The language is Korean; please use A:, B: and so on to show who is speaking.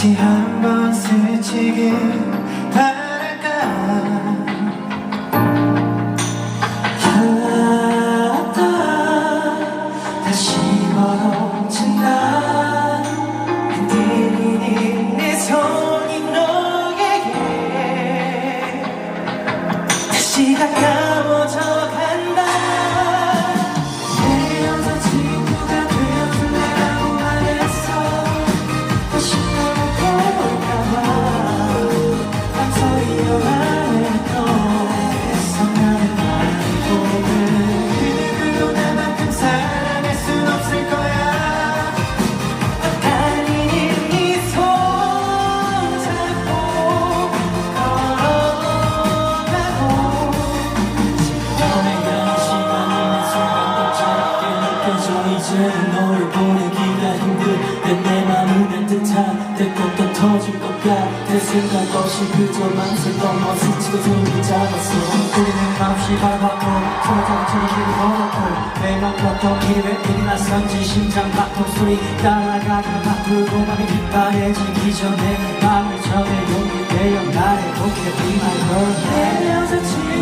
A: 다시 한 번 스치길 바랄까? 향하다 다시 멀어진다. 흔들리는 내 손이 너에게. 다시 가까 이제는 너를 보내기가 힘들 내 맘은 듯한 내 것도 터질 것 같아. 생각 없이 그저 망설던 너 스치고 손을 잡았어. 우리는 맘없이 밟았고 소자처럼 길을 걸었고 내맘 걷던 길이 왜 이리 낯선지 심장 박동 소리 따라가기만 바쁘고 맘이 빗바래지기 전에 맘을 전해 용기 되어 나를 복해 Be my girl 내 되어줄래